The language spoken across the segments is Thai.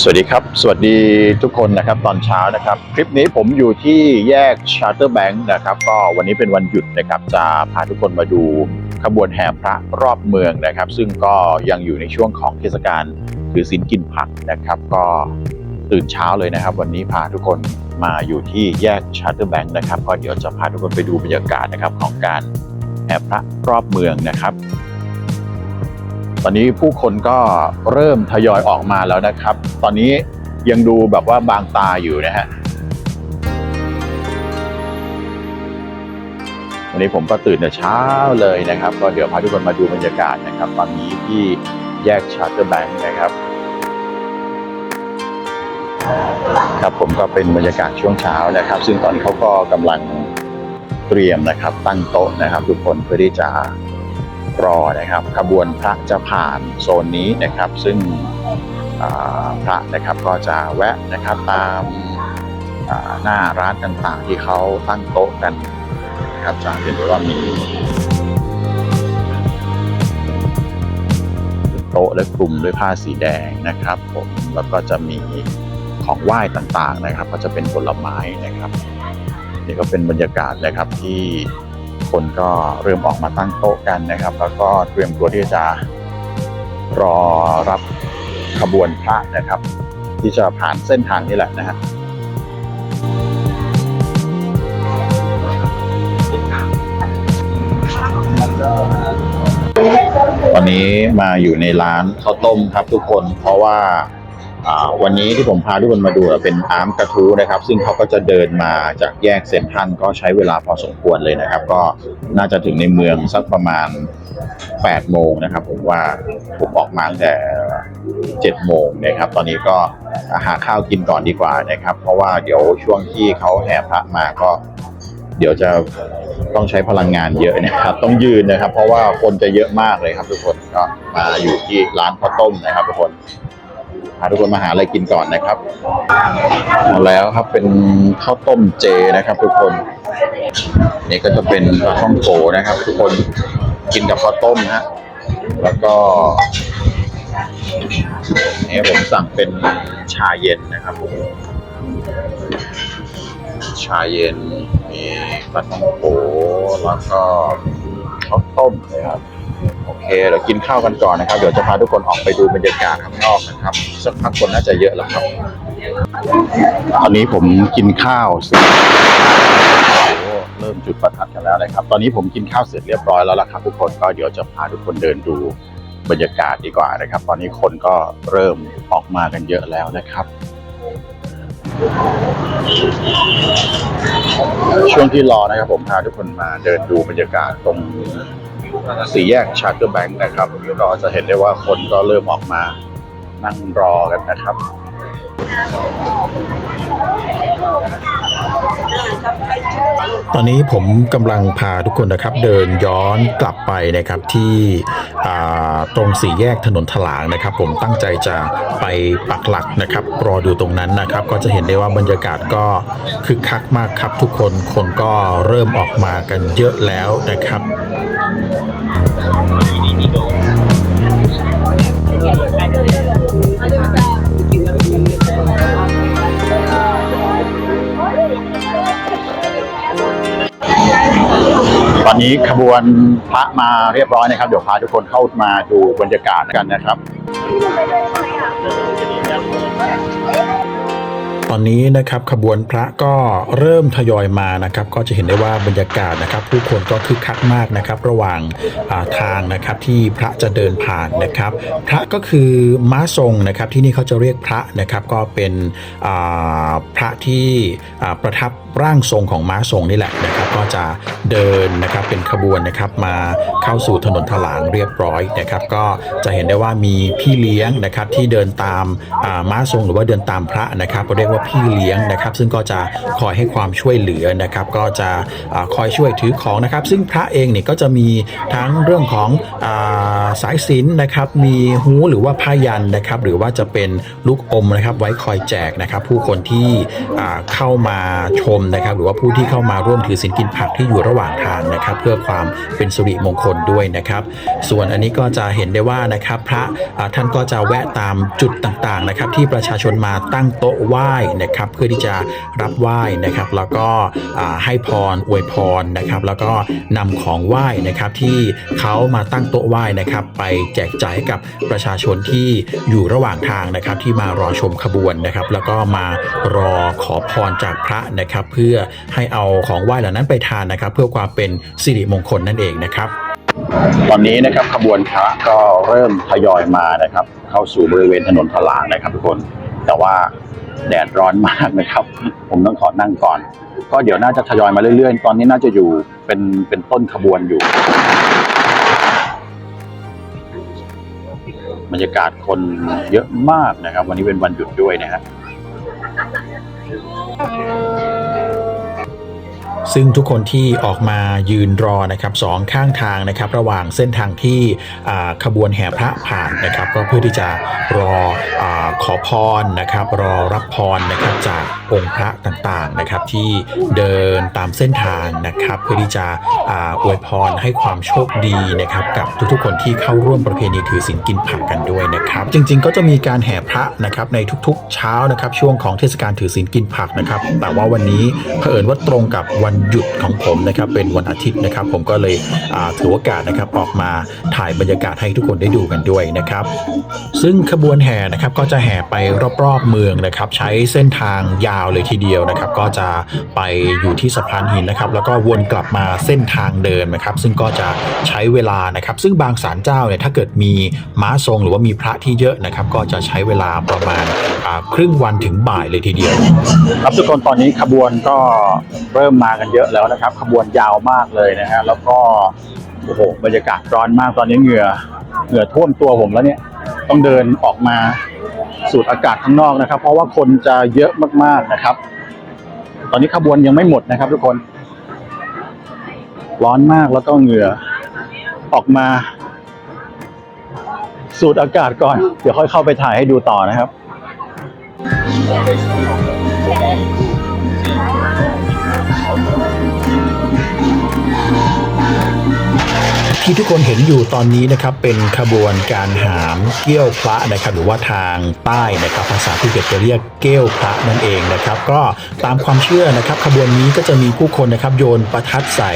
สวัสดีครับ สวัสดีทุกคนนะครับตอนเช้านะครับ คลิปนี้ผมอยู่ที่แยกชาร์เตอร์แบงค์นะครับก็วันนี้เป็นวันหยุดนะครับ จะพาทุกคนมาดูขบวนแห่พระรอบเมืองนะครับ ซึ่งก็ยังอยู่ในช่วงของเทศกาลถือศีลกินผักนะครับ ก็ตื่นเช้าเลยนะครับ วันนี้พาทุกคนมาอยู่ที่แยกชาร์เตอร์แบงค์นะครับก็เดี๋ยวจะพาทุกคนไปดูบรรยากาศนะครับของการแห่พระรอบเมืองนะครับ ตอนนี้ผู้คนก็เริ่มทยอยออกมาแล้วนะครับ ตอนนี้ยังดูแบบว่าบางตาอยู่นะฮะวันนี้ผมก็ตื่นแต่เช้าเลยนะครับ ก็เดี๋ยวพาทุกคนมาดูบรรยากาศนะครับ ตอนนี้ที่แยกชาร์เตอร์แบงค์นะครับ ครับผมก็เป็นบรรยากาศช่วงเช้านะครับ ซึ่งตอนนี้เขาก็กำลังเตรียมนะครับ ตั้งโต๊ะนะครับ ทุกคนเพื่อที่จะ รอนะครับขบวนพระจะผ่านโซนนี้นะครับ ซึ่งพระนะครับก็จะแวะนะครับตามหน้าร้านต่างๆ ที่เขาตั้งโต๊ะกันนะครับจะเห็นได้ว่ามีโต๊ะและคลุมด้วยผ้าสีแดงนะครับผมแล้วก็จะมีของไหว้ต่างๆนะครับ ก็จะเป็นผลไม้นะครับนี่ก็เป็นบรรยากาศนะครับที่ คนก็เริ่มออกมาตั้งโต๊ะกันนะครับ แล้วก็เตรียมตัวที่จะรอรับขบวนพระนะครับ ที่จะผ่านเส้นทางนี้แหละนะฮะตอนนี้มาอยู่ในร้านข้าวต้มครับทุกคนเพราะว่าอ่า วันนี้ที่ผมพาทุกคนมาดูเป็นอาร์มกระทู้นะครับ ซึ่งเขาก็จะเดินมาจากแยกเซนทรัลก็ใช้เวลาพอสมควรเลยนะครับ ก็น่าจะถึงในเมืองสักประมาณ 8 โมงนะครับ ผมว่าผมออกมาตั้งแต่ 7 โมงนะครับ ตอนนี้ก็หาข้าวกินก่อนดีกว่านะครับ เพราะว่าเดี๋ยวช่วงที่เขาแห่พระมาก็เดี๋ยวจะต้องใช้พลังงานเยอะนะครับ ต้องยืนนะครับ เพราะว่าคนจะเยอะมากเลยครับ ทุกคนก็มาอยู่ที่ร้านข้าวต้มนะครับ ทุกคน พาทุกคนมาหาอะไรกินก่อนนะครับมาแล้วครับเป็นข้าวต้มเจนะครับ ทุกคน นี่ก็จะเป็นปลาท่องโกนะครับ ทุกคนกินกับข้าวต้มฮะแล้วก็นี่ผมสั่งเป็นชาเย็นนะครับผมชาเย็นมีปลาท่องโกแล้วก็ข้าวต้มนะครับ เคเดี๋ยวกินข้าวกันก่อนนะครับเดี๋ยวจะพาทุกคนออกไปดูบรรยากาศข้างนอกนะครับสักพักคนน่าจะเยอะแล้วครับตอนนี้ผมกินข้าวเสร็จเริ่มจุดประทัดกันแล้วนะครับ ตอนนี้ผมกินข้าวเสร็จเรียบร้อยแล้วละครับทุกคนก็เดี๋ยวจะพาทุกคนเดินดูบรรยากาศดีกว่านะครับ ตอนนี้คนก็เริ่มออกมากันเยอะแล้วนะครับ ช่วงที่รอนะครับผมพาทุกคนมาเดินดูบรรยากาศตรง สี่แยกชาร์เตอร์แบงค์นะครับก็จะเห็นได้ว่าคนก็เริ่มออกมานั่งรอกันนะครับตอนนี้ผมกำลังพาทุกคนนะครับเดินย้อนกลับไปนะครับที่อ่า ตรงสี่แยกถนนถลางนะครับ ผมตั้งใจจะไปปักหลักนะครับ รอดูตรงนั้นนะครับ ก็จะเห็นได้ว่าบรรยากาศก็คึกคักมากครับ ทุกคนคนก็เริ่มออกมากันเยอะแล้วนะครับ อนนี้ขบวนพระมาเรียบร้อยนะครับ เดี๋ยวพาทุกคนเข้ามาดูบรรยากาศกันนะครับ อนนี้นะครับขบวนพระก็เริ่มทยอยมานะครับก็จะเห็นได้ว่าบรรยากาศนะครับ ผู้คนก็คึกคักมากนะครับ ระหว่างาทางนะครับที่พระจะเดินผ่านนะครับ พระก็คือม้าทรงนะครับที่นี่เขาจะเรียกพระนะครับก็เป็นพระที่ประทับร่างทรงของม้าทรงนี่แหละนะครับ ก็จะเดินนะครับเป็นขบวนนะครับมาเข้าสู่ถนนถลางเรียบร้อยนะครับ ก็จะเห็นได้ว่ามีพี่เลี้ยงนะครับที่เดินตามม้าทรงหรือว่าเดินตามพระนะครับเรียกว่าพี่เลี้ยงนะครับ ซึ่งก็จะคอยให้ความช่วยเหลือนะครับ ก็จะอาคอยช่วยถือของนะครับ ซึ่งพระเองเนี่ยก็จะมีทั้งเรื่องของอสายสินนะครับ มีหูหรือว่าผ้ายันนะครับ หรือว่าจะเป็นลูกอมนะครับ ไว้คอยแจกนะครับ ผู้คนที่เข้ามาชมนะครับ หรือว่าผู้ที่เข้ามาร่วมถือศีลกินผักที่อยู่ระหว่างทางนะครับ เพื่อความเป็นสิริมงคลด้วยนะครับ ส่วนอันนี้ก็จะเห็นได้ว่านะครับ พระท่านก็จะแวะตามจุดต่างๆนะครับ ที่ประชาชนมาตั้งโต๊ะไหว้นะครับเพื่อที่จะรับไหว้นะครับแล้วก็ให้พรอวยพรนะครับแล้วก็นำของไหว้นะครับที่เขามาตั้งโต๊ะไหว้นะครับไปแจกจ่ายให้กับประชาชนที่อยู่ระหว่างทางนะครับที่มารอชมขบวนนะครับแล้วก็มารอขอพรจากพระนะครับเพื่อให้เอาของไหว้เหล่านั้นไปทานนะครับ เพื่อความเป็นสิริมงคลนั่นเองนะครับตอนนี้นะครับขบวนพระก็เริ่มทยอยมานะครับ เข้าสู่บริเวณถนนทลางนะครับทุกคน แต่ว่า แดดร้อนมากนะครับ ผมต้องขอนั่งก่อน ก็เดี๋ยวน่าจะทยอยมาเรื่อยๆ ตอนนี้น่าจะอยู่เป็นเป็นต้นขบวนอยู่ บรรยากาศคนเยอะมากนะครับ วันนี้เป็นวันหยุดด้วยนะฮะ ซึ่งทุกคนที่ออกมายืนรอนะครับสองข้างทางนะครับ ระหว่างเส้นทางที่ขบวนแห่พระผ่านนะครับ ก็เพื่อที่จะรออขอพรนะครับ รอรับพรนะครับจากองค์พระต่างๆนะครับที่เดินตามเส้นทางนะครับเพื่อที่จะอวยพรให้ความโชคดีนะครับกับทุกๆ คนที่เข้าร่วมประเพณีถือศีลกินผักกันด้วยนะครับ จริงๆ ก็จะมีการแห่พระนะครับในทุกๆ เช้านะครับช่วงของเทศกาลถือศีลกินผักนะครับ แต่ว่าวันนี้เผอิญว่าตรงกับวันหยุดของผมนะครับเป็นวันอาทิตย์นะครับ ผมก็เลยถือโอกาสนะครับออกมาถ่ายบรรยากาศให้ทุกคนได้ดูกันด้วยนะครับ ซึ่งขบวนแห่นะครับก็จะแห่ไปรอบๆเมืองนะครับ ใช้เส้นทางยาวเลยทีเดียวนะครับ ก็จะไปอยู่ที่สะพานหินนะครับ แล้วก็วนกลับมาเส้นทางเดินนะครับ ซึ่งก็จะใช้เวลานะครับ ซึ่งบางศาลเจ้าเนี่ยถ้าเกิดมีม้าทรงหรือว่ามีพระที่เยอะนะครับ ก็จะใช้เวลาประมาณครึ่งวันถึงบ่ายเลยทีเดียว ครับทุกคนตอนนี้ขบวนก็เริ่มมากันเยอะแล้วนะครับ ขบวนยาวมากเลยนะฮะแล้วก็โอ้โหบรรยากาศร้อนมากตอนนี้เหงื่อเหงื่อท่วมตัวผมแล้วเนี่ย ต้องเดินออกมา สูดอากาศข้างนอกนะครับ เพราะว่าคนจะเยอะมากๆนะครับ ตอนนี้ขบวนยังไม่หมดนะครับ ทุกคน ร้อนมากแล้วก็เหงื่อออกมา สูดอากาศก่อน เดี๋ยวค่อยเข้าไปถ่ายให้ดูต่อนะครับ ที่ทุกคนเห็นอยู่ตอนนี้นะครับเป็นขบวนการหามเกี้ยวพระนะครับหรือว่าทางใต้นะครับภาษาภูเก็ตจะเรียกเกี้ยวพระนั่นเองนะครับ ก็ตามความเชื่อนะครับขบวนนี้ก็จะมีผู้คนนะครับโยนประทัดใส่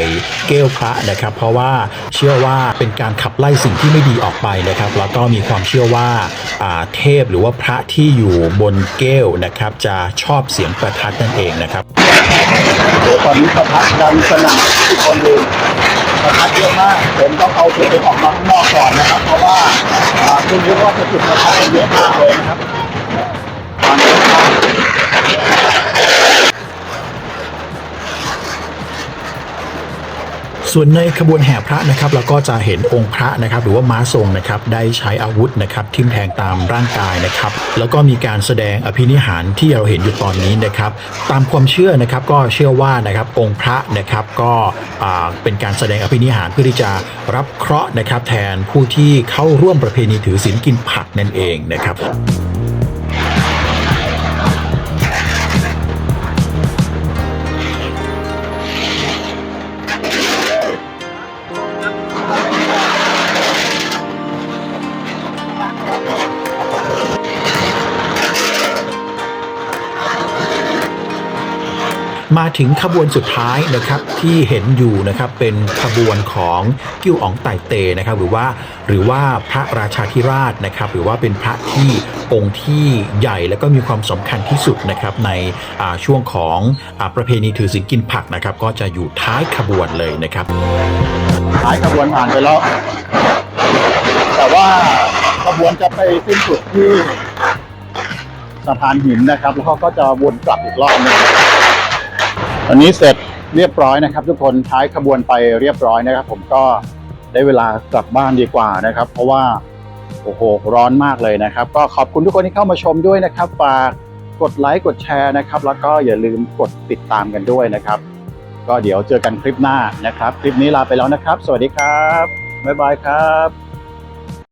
เกี้ยวพระนะครับ เพราะว่าเชื่อว่าเป็นการขับไล่สิ่งที่ไม่ดีออกไปนะครับแล้วก็มีความเชื่อว่าเทพหรือว่าพระที่อยู่บนเกี้ยวนะครับจะชอบเสียงประทัดนั่นเองนะครับตอนนี้ประทัดดังสนั่นทุกคนดูปร ผมต้องเอาตัวองออกมาข้างนอกก่อนนะครับ เพราะว่าอ่าคุณรู้ว่าจะจุดประทัดเยอะมากเลยนะครับตอนนี้ก็ ส่วนในขบวนแห่พระนะครับเราก็จะเห็นองค์พระนะครับหรือว่าม้าทรงนะครับได้ใช้อาวุธนะครับทิ่มแทงตามร่างกายนะครับแล้วก็มีการแสดงอภินิหารที่เราเห็นอยู่ตอนนี้นะครับตามความเชื่อนะครับก็เชื่อว่านะครับองค์พระนะครับก็เป็นการแสดงอภินิหารเพื่อที่จะรับเคราะห์นะครับแทนผู้ที่เข้าร่วมประเพณีถือศีลกินผักนั่นเองนะครับ มาถึงขบวนสุดท้ายนะครับที่เห็นอยู่นะครับเป็นขบวนของกิ้วอ๋องไต่เตนะครับหรือว่าหรือว่าพระราชาธิราชนะครับหรือว่าเป็นพระที่องค์ที่ใหญ่และก็มีความสำคัญที่สุดนะครับในช่วงของอประเพณีถือศีลกินผักนะครับก็จะอยู่ท้ายขบวนเลยนะครับ ท้ายขบวนผ่านไปแล้ว แต่ว่าขบวนจะไปสิ้นสุดที่สะพานหินนะครับ แล้วเขาก็จะวนกลับอีกรอบหนึง ตอนนี้เสร็จเรียบร้อยนะครับ ทุกคนท้ายขบวนไปเรียบร้อยนะครับ ผมก็ได้เวลากลับบ้านดีกว่านะครับ เพราะว่าโอ้โหร้อนมากเลยนะครับ ก็ขอบคุณทุกคนที่เข้ามาชมด้วยนะครับฝากกดไลค์กดแชร์นะครับ แล้วก็อย่าลืมกดติดตามกันด้วยนะครับ ก็เดี๋ยวเจอกันคลิปหน้านะครับ คลิปนี้ลาไปแล้วนะครับ สวัสดีครับบ๊ายบายครับ